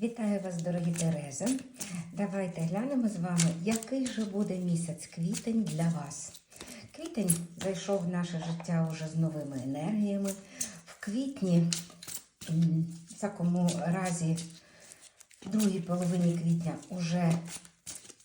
Вітаю вас, дорогі Терези. Давайте глянемо з вами, який же буде місяць квітень для вас. Квітень зайшов в наше життя уже з новими енергіями. В квітні, в такому разі, в другій половині квітня, уже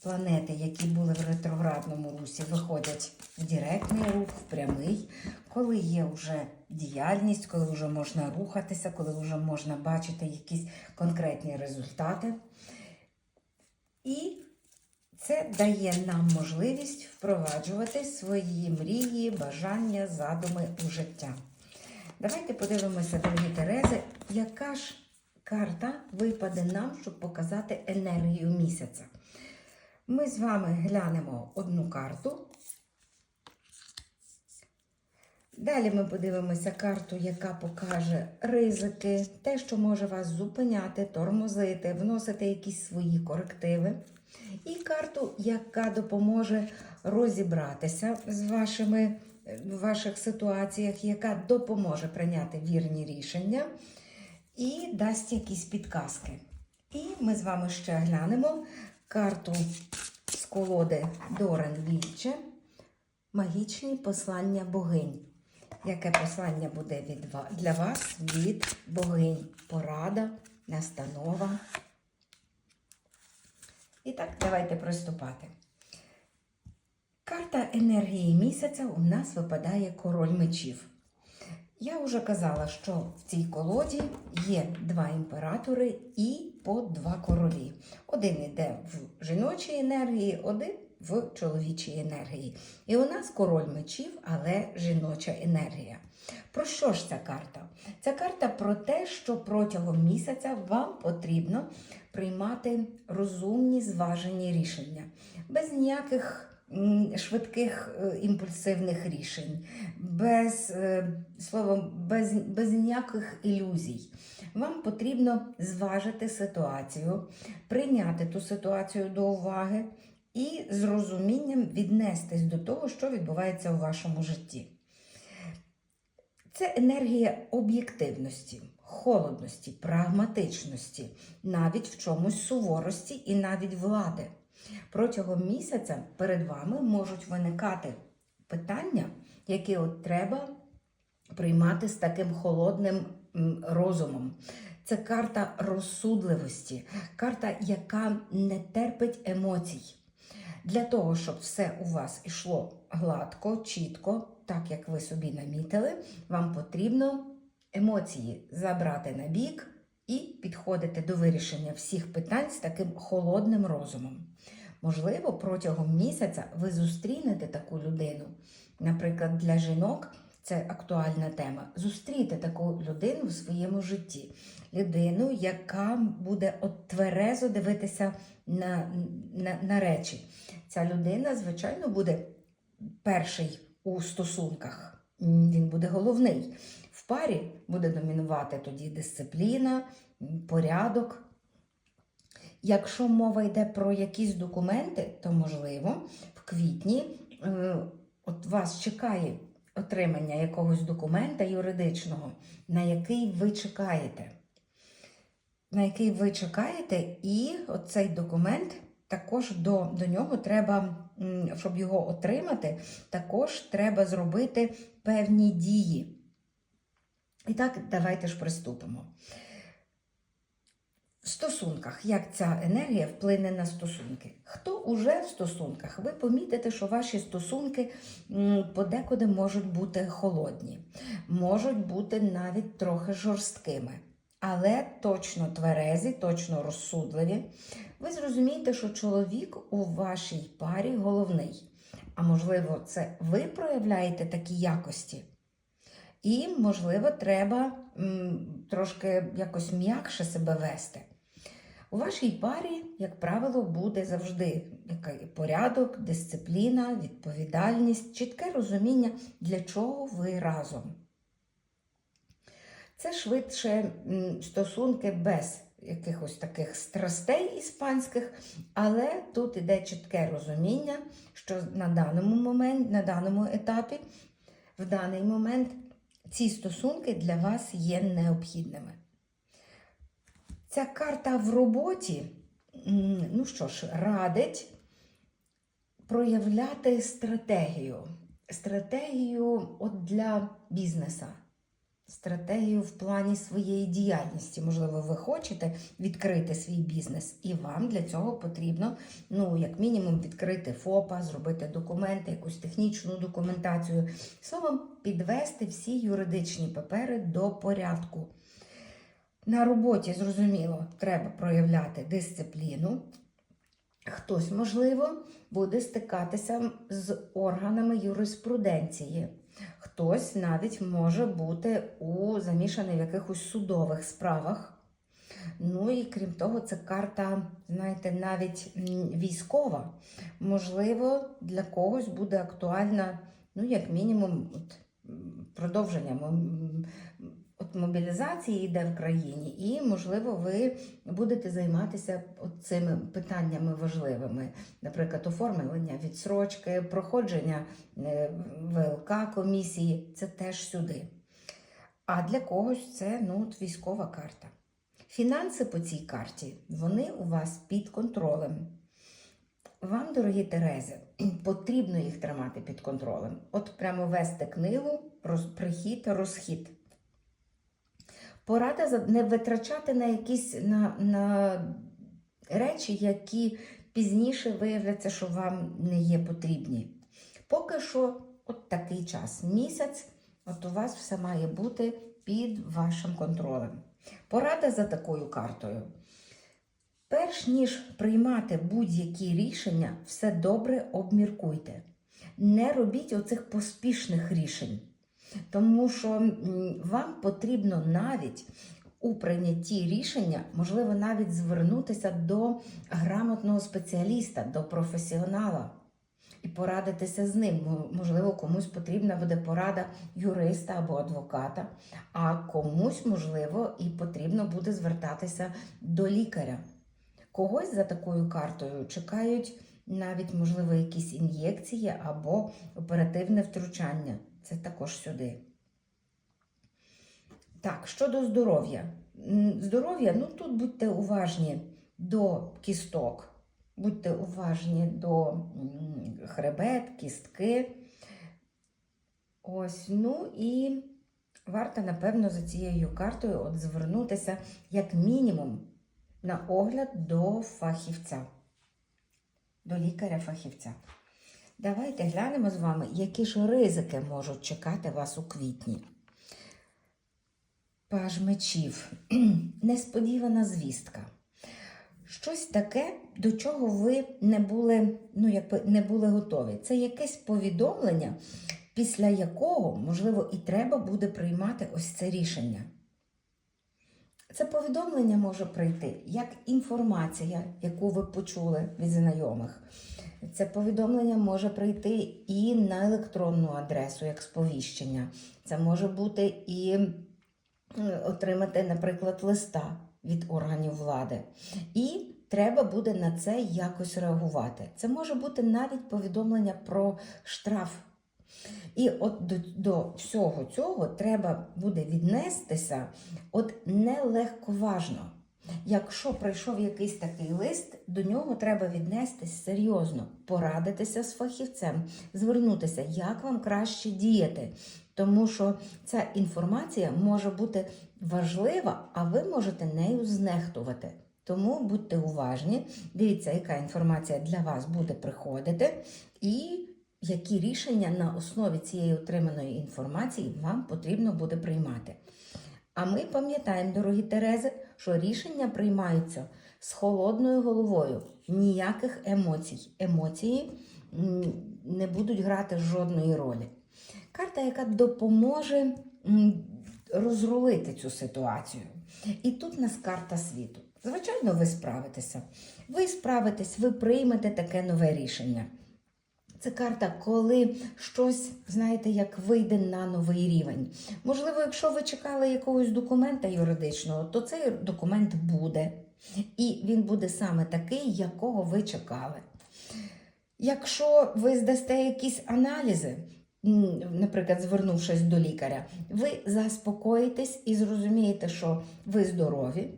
планети, які були в ретроградному русі, виходять в директний рух, в прямий, коли є вже діяльність, коли вже можна рухатися, коли вже можна бачити якісь конкретні результати. І це дає нам можливість впроваджувати свої мрії, бажання, задуми у життя. Давайте подивимося, дорогі Терези, яка ж карта випаде нам, щоб показати енергію місяця. Ми з вами глянемо одну карту. Далі ми подивимося карту, яка покаже ризики, те, що може вас зупиняти, тормозити, вносити якісь свої корективи. І карту, яка допоможе розібратися з вашими, в ваших ситуаціях, яка допоможе прийняти вірні рішення і дасть якісь підказки. І ми з вами ще глянемо карту з колоди Дорен Вільче Магічні послання богинь. Яке послання буде від для вас від богинь? Порада, настанова. І так, давайте приступати. Карта енергії місяця у нас випадає король мечів. Я вже казала, що в цій колоді є два імператори і по два королі. Один йде в жіночій енергії, один в чоловічій енергії. І у нас король мечів, але жіноча енергія. Про що ж ця карта? Ця карта про те, що протягом місяця вам потрібно приймати розумні зважені рішення без ніяких швидких е, імпульсивних рішень, без е, словом, без, без ніяких ілюзій. Вам потрібно зважити ситуацію, прийняти ту ситуацію до уваги і з розумінням віднестись до того, що відбувається у вашому житті. Це енергія об'єктивності, холодності, прагматичності, навіть в чомусь суворості і навіть влади. Протягом місяця перед вами можуть виникати питання, які от треба приймати з таким холодним розумом. Це карта розсудливості, карта, яка не терпить емоцій. Для того, щоб все у вас ішло гладко, чітко, так як ви собі намітили, вам потрібно емоції забрати на бік і підходити до вирішення всіх питань з таким холодним розумом. Можливо, протягом місяця ви зустрінете таку людину. Наприклад, для жінок це актуальна тема. Зустріти таку людину в своєму житті. Людину, яка буде от тверезо дивитися на, на, на речі. Ця людина, звичайно, буде перший у стосунках. Він буде головний. В парі буде домінувати тоді дисципліна, порядок. Якщо мова йде про якісь документи, то можливо в квітні е, от вас чекає отримання якогось документа юридичного, на який ви чекаєте. На який ви чекаєте, і оцей документ також до, до нього треба, щоб його отримати, також треба зробити певні дії. І так, давайте ж приступимо. В стосунках, як ця енергія вплине на стосунки? Хто уже в стосунках? Ви помітите, що ваші стосунки подекуди можуть бути холодні, можуть бути навіть трохи жорсткими, але точно тверезі, точно розсудливі. Ви зрозумієте, що чоловік у вашій парі головний. А можливо, це ви проявляєте такі якості? І, можливо, треба м, трошки якось м'якше себе вести. У вашій парі, як правило, буде завжди порядок, дисципліна, відповідальність, чітке розуміння, для чого ви разом. Це швидше стосунки без якихось таких страстей іспанських, але тут іде чітке розуміння, що на даному моменті, на даному етапі, в даний момент ці стосунки для вас є необхідними. Ця карта в роботі, ну що ж, радить проявляти стратегію. Стратегію от для бізнеса. Стратегію в плані своєї діяльності. Можливо, ви хочете відкрити свій бізнес, і вам для цього потрібно, ну, як мінімум, відкрити ФОПа, зробити документи, якусь технічну документацію. Словом, підвести всі юридичні папери до порядку. На роботі, зрозуміло, треба проявляти дисципліну. Хтось, можливо, буде стикатися з органами юриспруденції. Хтось навіть може бути у замішаний в якихось судових справах. Ну і крім того, це карта, знаєте, навіть військова. Можливо, для когось буде актуальна, ну, як мінімум, продовження мобілізації йде в країні, і, можливо, ви будете займатися цими питаннями важливими, наприклад, оформлення відсрочки, проходження е, ВЛК комісії, це теж сюди. А для когось це ну, от військова карта. Фінанси по цій карті, вони у вас під контролем. Вам, дорогі Терези, потрібно їх тримати під контролем. От прямо вести книгу, роз, прихід, розхід. Порада не витрачати на якісь на, на речі, які пізніше виявляться, що вам не є потрібні. Поки що, от такий час, місяць, от у вас все має бути під вашим контролем. Порада за такою картою. Перш ніж приймати будь-які рішення, все добре обміркуйте. Не робіть оцих поспішних рішень, тому що вам потрібно навіть у прийнятті рішення, можливо, навіть звернутися до грамотного спеціаліста, до професіонала і порадитися з ним. Можливо, комусь потрібна буде порада юриста або адвоката, а комусь, можливо, і потрібно буде звертатися до лікаря. Когось за такою картою чекають навіть, можливо, якісь ін'єкції або оперативне втручання. Це також сюди. Так, щодо здоров'я. Здоров'я, ну тут будьте уважні до кісток, будьте уважні до хребет, кістки. Ось, ну і варто, напевно, за цією картою от звернутися як мінімум на огляд до фахівця, до лікаря-фахівця. Давайте глянемо з вами, які ж ризики можуть чекати вас у квітні. Паж мечів. Несподівана звістка. Щось таке, до чого ви не були, ну, якби не були готові. Це якесь повідомлення, після якого, можливо, і треба буде приймати ось це рішення. Це повідомлення може прийти як інформація, яку ви почули від знайомих. Це повідомлення може прийти і на електронну адресу, як сповіщення. Це може бути і е, отримати, наприклад, листа від органів влади. І треба буде на це якось реагувати. Це може бути навіть повідомлення про штраф. І от до, до всього цього треба буде віднестися от нелегковажно. Якщо прийшов якийсь такий лист, до нього треба віднестись серйозно, порадитися з фахівцем, звернутися, як вам краще діяти. Тому що ця інформація може бути важлива, а ви можете нею знехтувати. Тому будьте уважні, дивіться, яка інформація для вас буде приходити, і які рішення на основі цієї отриманої інформації вам потрібно буде приймати. А ми пам'ятаємо, дорогі Терези, що рішення приймаються з холодною головою, ніяких емоцій. Емоції не будуть грати жодної ролі. Карта, яка допоможе розрулити цю ситуацію. І тут у нас карта світу. Звичайно, ви справитеся. Ви справитесь, ви приймете таке нове рішення. Це карта, коли щось, знаєте, як вийде на новий рівень. Можливо, якщо ви чекали якогось документа юридичного, то цей документ буде. І він буде саме такий, якого ви чекали. Якщо ви здасте якісь аналізи, наприклад, звернувшись до лікаря, ви заспокоїтесь і зрозумієте, що ви здорові,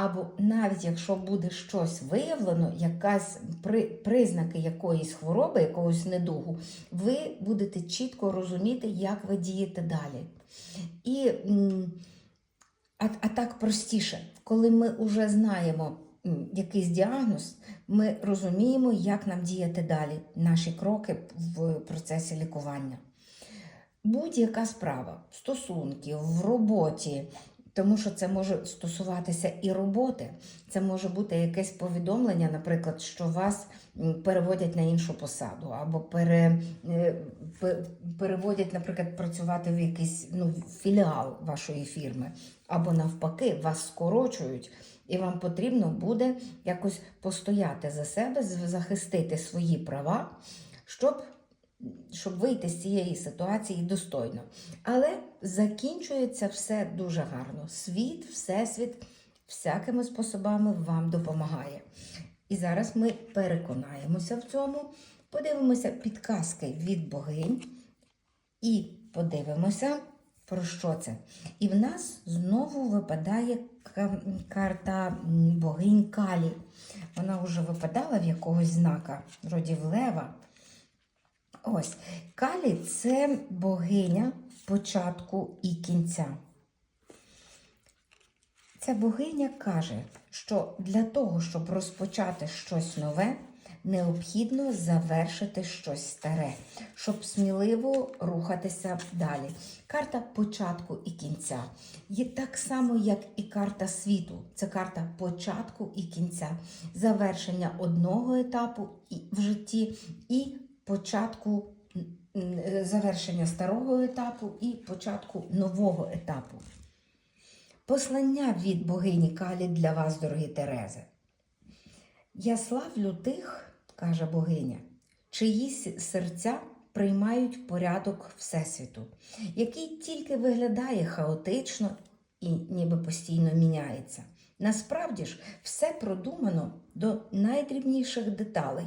або навіть якщо буде щось виявлено, якась при, признаки якоїсь хвороби, якогось недугу, ви будете чітко розуміти, як ви дієте далі. І а, а так простіше, коли ми вже знаємо якийсь діагноз, ми розуміємо, як нам діяти далі, наші кроки в процесі лікування. Будь-яка справа, стосунки в роботі, тому що це може стосуватися і роботи. Це може бути якесь повідомлення, наприклад, що вас переводять на іншу посаду, або пере, е, переводять, наприклад, працювати в якийсь ну, філіал вашої фірми, або навпаки, вас скорочують, і вам потрібно буде якось постояти за себе, захистити свої права, щоб щоб вийти з цієї ситуації достойно. Але закінчується все дуже гарно. Світ, всесвіт всякими способами вам допомагає. І зараз ми переконаємося в цьому, подивимося підказки від богинь і подивимося, про що це. І в нас знову випадає карта богинь Калі. Вона вже випадала в якогось знака, вроді лева. Ось, Калі це богиня початку і кінця. Ця богиня каже, що для того, щоб розпочати щось нове, необхідно завершити щось старе, щоб сміливо рухатися далі. Карта початку і кінця є так само, як і карта світу. Це карта початку і кінця, завершення одного етапу в житті і початку завершення старого етапу і початку нового етапу. Послання від богині Калі для вас, дорогі Терези. Я славлю тих, каже богиня, чиї серця приймають порядок Всесвіту, який тільки виглядає хаотично і ніби постійно міняється. Насправді ж, все продумано до найдрібніших деталей,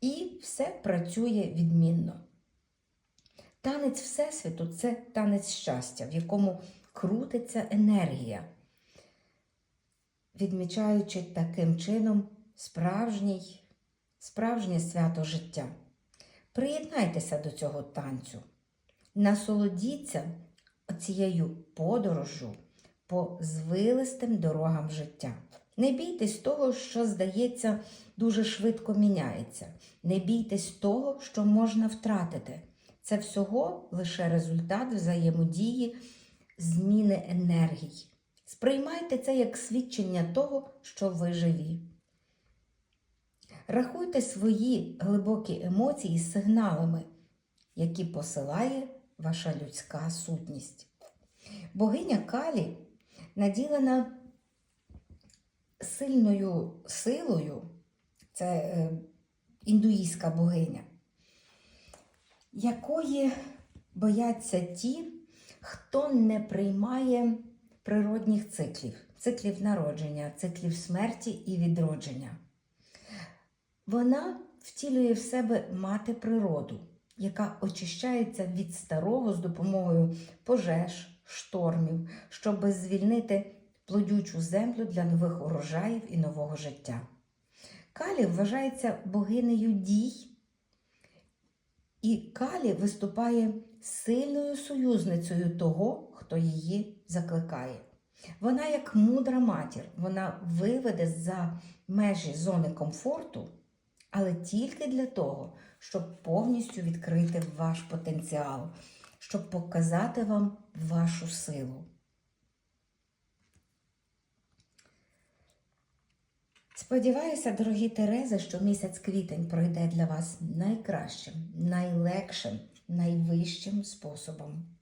і все працює відмінно. Танець Всесвіту це танець щастя, в якому крутиться енергія, відмічаючи таким чином справжній, справжнє свято життя. Приєднайтеся до цього танцю, насолодіться цією подорожжю по звилистим дорогам життя. Не бійтесь того, що здається дуже швидко міняється. Не бійтесь того, що можна втратити. Це всього лише результат взаємодії зміни енергій. Сприймайте це як свідчення того, що ви живі. Рахуйте свої глибокі емоції з сигналами, які посилає ваша людська сутність. Богиня Калі наділена сильною силою, це е, богиня, якої бояться ті, хто не приймає природних циклів, циклів народження, циклів смерті і відродження. Вона втілює в себе мати природу, яка очищається від старого з допомогою пожеж, штормів, щоб звільнити плодючу землю для нових урожаїв і нового життя. Калі вважається богинею дій, і Калі виступає сильною союзницею того, хто її закликає. Вона, як мудра матір, вона виведе за межі зони комфорту, але тільки для того, щоб повністю відкрити ваш потенціал, щоб показати вам вашу силу. Сподіваюся, дорогі Терези, що місяць квітень пройде для вас найкращим, найлегшим, найвищим способом.